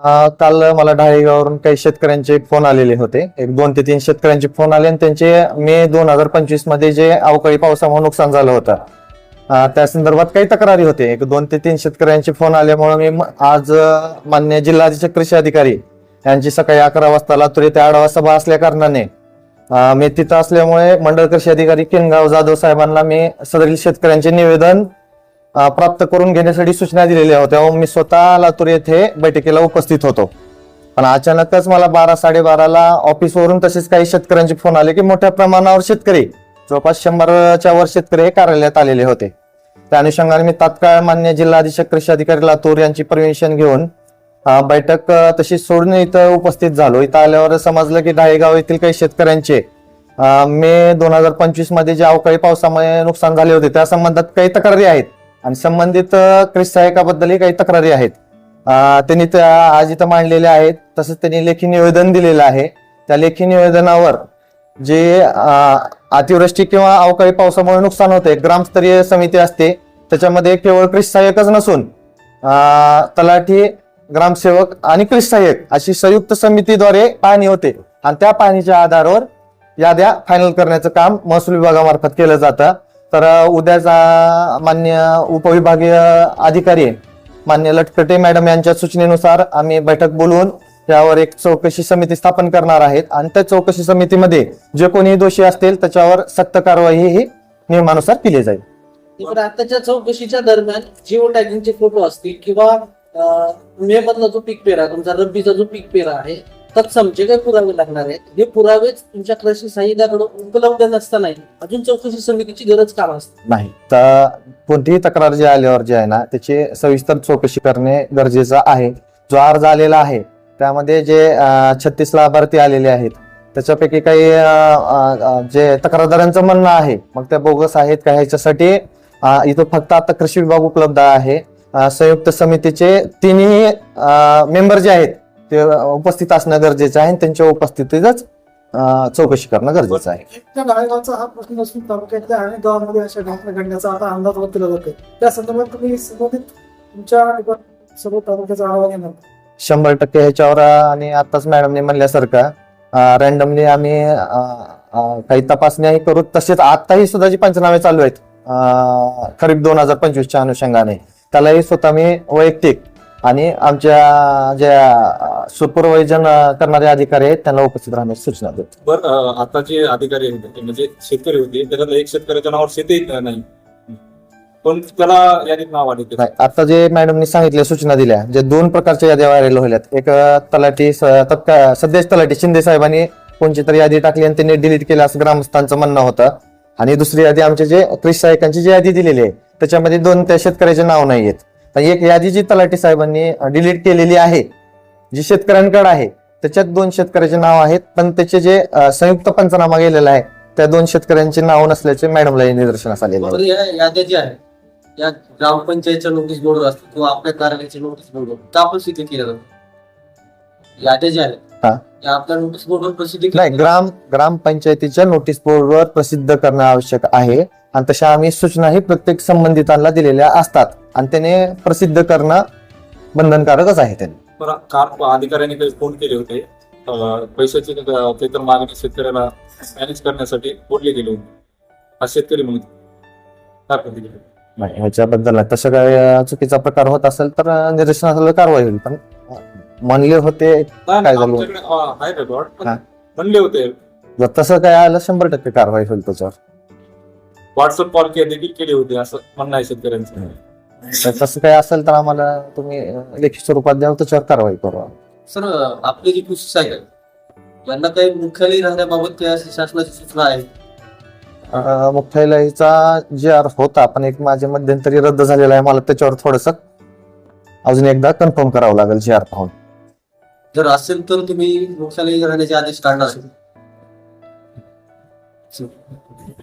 काल मला ढाळेगावरून काही शेतकऱ्यांचे फोन आलेले होते. एक दोन ते तीन शेतकऱ्यांचे फोन आले आणि त्यांचे मे दोन हजार पंचवीसमध्ये जे अवकाळी पावसामुळे नुकसान झालं होतं. त्या संदर्भात काही तक्रारी होते. एक दोन ते तीन शेतकऱ्यांचे फोन आल्यामुळे मी आज मान्य जिल्हाधीशक कृषी अधिकारी यांची सकाळी अकरा वाजता लातूर येथे आढावा सभा असल्या कारणाने मी तिथं असल्यामुळे मंडळ कृषी अधिकारी किनगाव जाधव साहेबांना मी सदरील शेतकऱ्यांचे निवेदन प्राप्त करून घेण्यासाठी सूचना दिलेल्या होत्या. व मी स्वतः लातूर येथे बैठकीला उपस्थित होतो. पण अचानकच मला बारा साडेबाराला ऑफिसवरून तसेच काही शेतकऱ्यांचे फोन आले की मोठ्या प्रमाणावर शेतकरी जवळपास शंभरच्या वर शेतकरी हे कार्यालयात आलेले होते. त्या अनुषंगाने मी तात्काळ मान्य जिल्हाधीशक कृषी अधिकारी लातूर यांची परमिशन घेऊन बैठक तशी तशीच सोडून इथं उपस्थित झालो. इथं आल्यावर समजलं की ढाळेगाव येथील काही शेतकऱ्यांचे मे दोन हजार पंचवीसमध्ये जे अवकाळी पावसामुळे नुकसान झाले होते त्या संबंधात काही तक्रारी आहेत. आणि संबंधित अ, काही तक्रारी आहेत. त्यांनी त्या आज इथं मांडलेल्या आहेत. तसंच त्यांनी लेखी निवेदन दिलेलं आहे. त्या लेखी निवेदनावर जे अतिवृष्टी किंवा अवकाळी पावसामुळे नुकसान होते ग्रामस्तरीय समिती असते. त्याच्यामध्ये केवळ कृषी सहाय्यकच नसून तलाठी ग्रामसेवक आणि कृषी सहाय्यक अशी संयुक्त समितीद्वारे पाहणी होते. आणि त्या पाहणीच्या आधारावर याद्या फायनल करण्याचं काम महसूल विभागामार्फत केलं जातं. तर उद्याचा मान्य उपविभागीय अधिकारी मान्य लटकटे मॅडम यांच्या सूचनेनुसार आम्ही बैठक बोलवून यावर एक चौकशी समिती स्थापन करणार आहेत. आणि त्या चौकशी समितीमध्ये जे कोणी दोषी असतील त्याच्यावर सक्त कारवाई ही नियमानुसार केली जाईल. इकडे आताच्या चौकशीच्या दरम्यान जिओ टॅगिंगचे फोटो असतील किंवा मे मधला जो पीक पेरा तुमचा रब्बीचा जो पीक पेरा आहे तत्समचे काही पुरावे लागणार आहेत? हे पुरावेच तुमच्या कृषी साहित्याकडे उपलब्ध नसताना अजून चौकशी समितीची गरज का असते नाही तर कोणतीही तक्रार जी आल्यावर जी आहे ना त्याची सविस्तर चौकशी करणे गरजेचं आहे. जो अर्ज आलेला आहे त्यामध्ये जे छत्तीस लाभार्थी आलेले आहेत त्याच्यापैकी काही जे तक्रारदारांचं म्हणणं आहे मग त्या बोगस आहेत का ह्याच्यासाठी इथं फक्त आता कृषी विभाग उपलब्ध आहे. संयुक्त समितीचे तिन्ही मेंबर जे आहेत ते उपस्थित असणं गरजेचं आहे आणि त्यांच्या उपस्थितीतच अं, चौकशी करणं गरजेचं आहे. त्या नाळेगावचा हा प्रश्न असून तालुक्यातल्या अनेक गावांमध्ये अशा घटना घडण्याचा आता अंदाज त्या संदर्भात तुम्ही संबंधित तुमच्या डिपार्टमेंट सर्व तालुक्याचा आढावा घेणार. शंभर टक्के ह्याच्यावर अं, आणि आताच मॅडमने म्हणल्यासारखं रॅन्डमली आम्ही अं, अं, काही तपासण्याही करू. तसेच आताही सुद्धा जी पंचनामे चालू आहेत अं, खरीप दोन हजार पंचवीसच्या अनुषंगाने त्यालाही स्वतः मी वैयक्तिक आणि आमच्या ज्या सुपरवायझन करणारे अधिकारी आहेत त्यांना उपस्थित राहण्याची सूचना देतो. बर आता जे अधिकारी होते म्हणजे शेतकरी होते त्याच्यातलं एक शेतकऱ्याच्या नावावर शेती नाही. पण त्याला यादीत नाव आले नाही आता जे मॅडमनी सांगितल्या सूचना दिल्या जे दोन प्रकारच्या याद्या व्हायरल व्हायल्यात एक तलाठी तत्काळ सध्याच तलाठी शिंदे साहेबांनी कोणची तरी यादी टाकली आणि त्यांनी डिलीट केलं असं ग्रामस्थांचं म्हणणं होतं. आणि दुसरी यादी आमचे जे कृषी सहायकांची जी यादी दिलेली आहे त्याच्यामध्ये दोन त्या शेतकऱ्याचे नाव नाही आहेत तर एक यादी जी तलाठी साहेबांनी डिलीट केलेली आहे. जी शेतकऱ्यांकडे आहे त्याच्यात दोन शेतकऱ्याचे नाव आहेत पण त्याचे जे संयुक्त पंचनामा गेलेला आहे त्या दोन शेतकऱ्यांचे नाव नसल्याचे मॅडमला निदर्शनास आलेले आहे. तर या याद्या ज्या आहेत या ग्रामपंचायतच्या नोटीस बोर्डवर असतात किंवा आपल्या कार्यालयाच्या नोटीस बोर्डवर त्या प्रसिद्ध केल्या जातात याद्या ज्या आहेत हा. त्या आपल्या नोटीस बोर्डवर प्रसिद्ध केल्या नाही ग्राम ग्रामपंचायतीच्या नोटीस बोर्डवर प्रसिद्ध करणं आवश्यक आहे. आणि तशा आम्ही सूचनाही प्रत्येक संबंधितांना दिलेल्या असतात आणि त्याने प्रसिद्ध करणं बंधनकारकच आहे त्यांनी अधिकाऱ्यांनी काही फोन केले होते पैशाची ते तर मागणी शेतकऱ्याला मॅनेज करण्यासाठी बोलले गेले होते हा शेतकरी म्हणून काय प्रतिक्रिया? नाही ह्याच्याबद्दल नाही. तसं काय चुकीचा प्रकार होत असेल तर निदर्शनाला कारवाई होईल पण म्हणले होते नाही, काय नाही, झालं? आमच्याकडे अं, आहे रेकॉर्ड पण हा. म्हणले होते जर तसं काय आलं शंभर टक्के कारवाई होईल त्याच्यावर व्हॉट्सअप कॉल देखील केले होते असं म्हणणं आहे शेतकऱ्यांचं. तर तसं काय असेल तर आम्हाला तुम्ही अं, लेखी स्वरूपात द्यावं त्याच्यावर कारवाई करू सर आपले जे कृषी सहाय्यक यांना काही मुख्यालय राहण्याबाबत काही अशी शासनाची सूचना आहे? अं, मुख्यालयाचा जे आर होता पण एक माझे मध्यंतरी रद्द झालेला आहे मला त्याच्यावर थोडस अजून एकदा कन्फर्म करावं लागेल जी आर पाहून. जर असेल तर तुम्ही मुख्यालय राहण्याचे आदेश काढणार